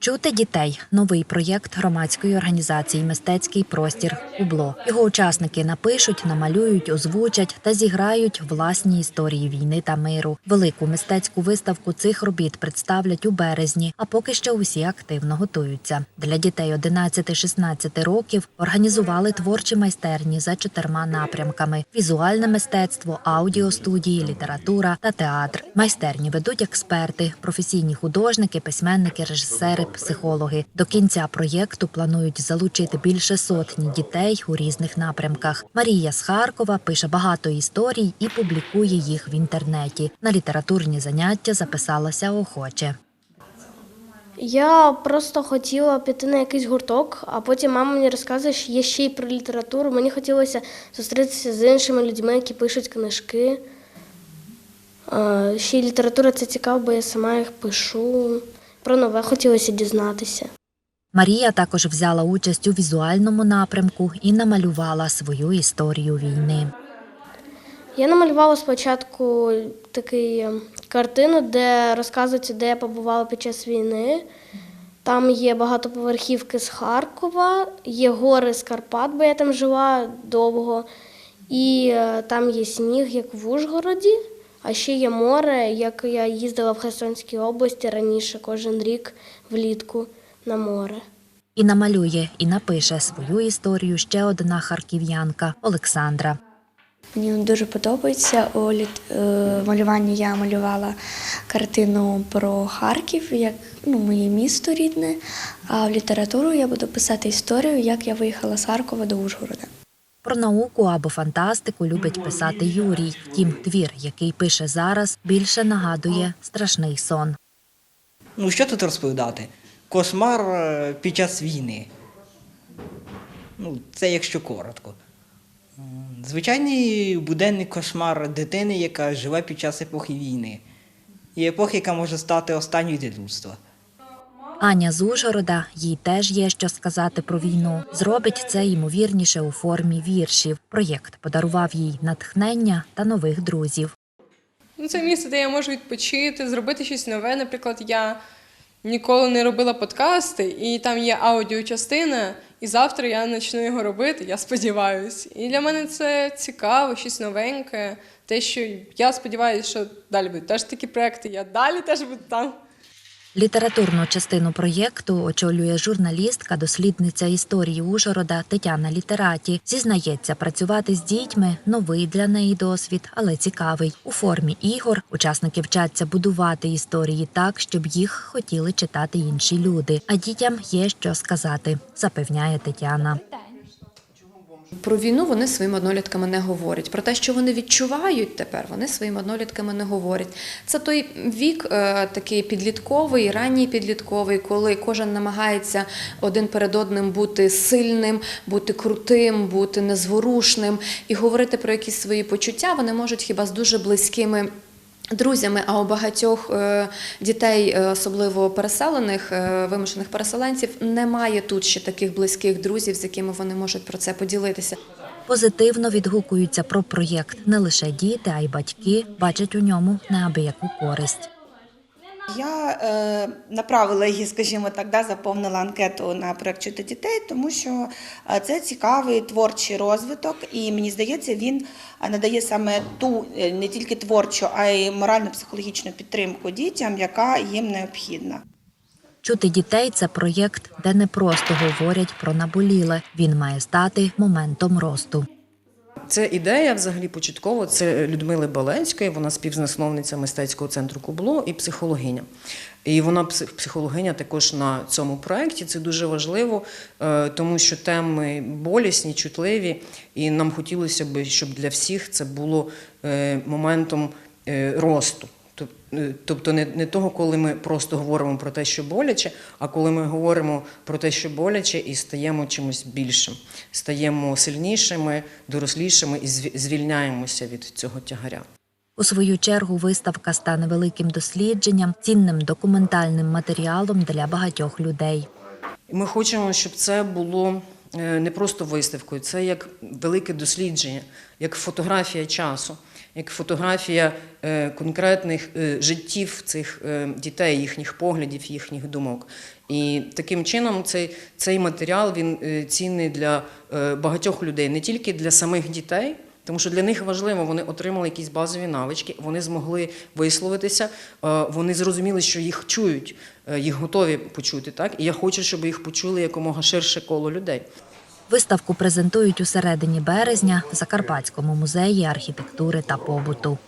Чути дітей новий проєкт громадської організації Мистецький простір Кубло. Його учасники напишуть, намалюють, озвучать та зіграють власні історії війни та миру. Велику мистецьку виставку цих робіт представлять у березні, а поки що усі активно готуються. Для дітей 11-16 років організували творчі майстерні за чотирма напрямками: візуальне мистецтво, аудіостудії, література та театр. Майстерні ведуть експерти, професійні художники, письменники, режисери, психологи. До кінця проєкту планують залучити більше сотні дітей у різних напрямках. Марія з Харкова пише багато історій і публікує їх в інтернеті. На літературні заняття записалася охоче. Я просто хотіла піти на якийсь гурток, а потім мама мені розказує, що є ще й про літературу. Мені хотілося зустрітися з іншими людьми, які пишуть книжки. Ще й література це цікаво, бо я сама їх пишу. Про нове хотілося дізнатися. Марія також взяла участь у візуальному напрямку і намалювала свою історію війни. Я намалювала спочатку таку картину, де розказується, де я побувала під час війни. Там є багатоповерхівки з Харкова, є гори з Карпат, бо я там жила довго. І е, там є сніг, як в Ужгороді, а ще є море, як я їздила в Херсонській області раніше кожен рік влітку на море. І намалює, і напише свою історію ще одна харків'янка Олександра. Мені дуже подобається. У е, малюванні я малювала картину про Харків, як ну, моє місто рідне. А в літературу я буду писати історію, як я виїхала з Харкова до Ужгорода. Про науку або фантастику любить писати Юрій. Втім, твір, який пише зараз, більше нагадує страшний сон. Ну, що тут розповідати? Кошмар е, під час війни. Ну, це якщо коротко. Звичайний буденний кошмар дитини, яка живе під час епохи війни. І епохи, яка може стати останньою для людства. Аня з Ужгорода, їй теж є що сказати про війну. Зробить це ймовірніше у формі віршів. Проєкт подарував їй натхнення та нових друзів. Ну, це місце, де я можу відпочити, зробити щось нове. Наприклад, я ніколи не робила подкасти, і там є аудіочастина, і завтра я почну його робити, я сподіваюся. І для мене це цікаво, щось новеньке. Те, що я сподіваюся, що далі будуть теж такі проекти, я далі теж буду там. Літературну частину проєкту очолює журналістка, дослідниця історії Ужгорода Тетяна Літераті. Зізнається, працювати з дітьми новий для неї досвід, але цікавий. У формі ігор учасники вчаться будувати історії так, щоб їх хотіли читати інші люди. А дітям є що сказати, запевняє Тетяна. Про війну вони своїм однолітками не говорять. Про те, що вони відчувають тепер, вони своїм однолітками не говорять. Це той вік е, такий підлітковий, ранній підлітковий, коли кожен намагається один перед одним бути сильним, бути крутим, бути незворушним і говорити про якісь свої почуття. Вони можуть хіба з дуже близькими. Друзями, а у багатьох е, дітей, е, особливо переселених, е, вимушених переселенців, немає тут ще таких близьких друзів, з якими вони можуть про це поділитися. Позитивно відгукуються про проєкт не лише діти, а й батьки бачать у ньому неабияку користь. Я е, направила її, скажімо так, да, заповнила анкету на проект «Чути дітей, тому що е, це цікавий творчий розвиток, і мені здається, він е, надає саме ту е, не тільки творчу, а й морально-психологічну підтримку дітям, яка їм необхідна. Чути дітей це проєкт, де не просто говорять про наболіле. Він має стати моментом росту. Це ідея взагалі початково. Це Людмили Баленської, вона співзасновниця мистецького центру Кубло і психологиня. І вона психологиня також на цьому проєкті. Це дуже важливо, е, тому що теми болісні, чутливі, і нам хотілося б, щоб для всіх це було е, моментом е, росту. Е, Тобто не, не того, коли ми просто говоримо про те, що боляче, а коли ми говоримо про те, що боляче, і стаємо чимось більшим, стаємо сильнішими, дорослішими і зві- звільняємося від цього тягаря. У свою чергу виставка стане великим дослідженням, цінним документальним матеріалом для багатьох людей. Ми хочемо, щоб це було е, не просто виставкою, це як велике дослідження, як фотографія часу. Як фотографія е, конкретних е, життів цих е, дітей, їхніх поглядів, їхніх думок. І таким чином цей, цей матеріал він цінний для багатьох людей, не тільки для самих дітей. Тому що для них важливо, вони отримали якісь базові навички, вони змогли висловитися, вони зрозуміли, що їх чують, їх готові почути. Так? І я хочу, щоб їх почули якомога ширше коло людей. Виставку презентують у середині березня в Закарпатському музеї архітектури та побуту.